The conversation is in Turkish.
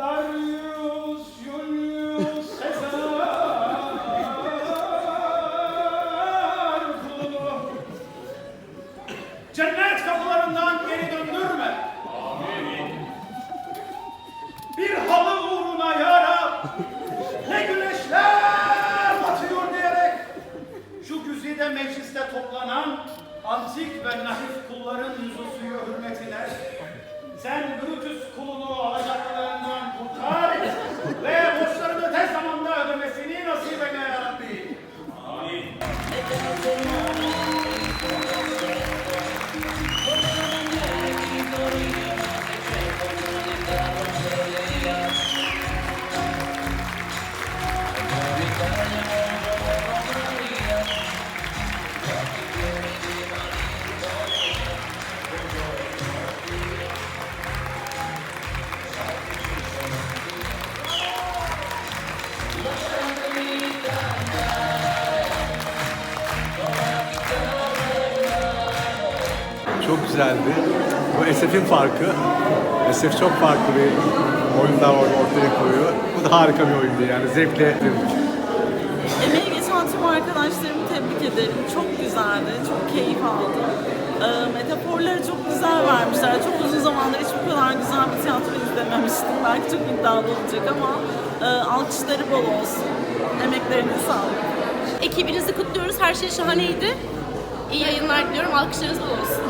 Tarde. Çok güzeldi. Bu SF'in farkı. SF çok farklı bir oyunlar or- ortaya koyuyor. Bu da harika bir oyundu yani zevkle izledik. Emeği geçen tüm arkadaşlarımı tebrik ederim. Çok güzeldi, çok keyif aldım. Ee, metaforları çok güzel vermişler. Çok uzun zamandır hiç bu kadar güzel bir tiyatro izlememiştim. Belki çok iddialı olacak ama e, alkışları bol olsun. Emeklerine sağlık. Ekibinizi kutluyoruz. Her şey şahaneydi. İyi yayınlar diliyorum. Alkışlarınız bol olsun.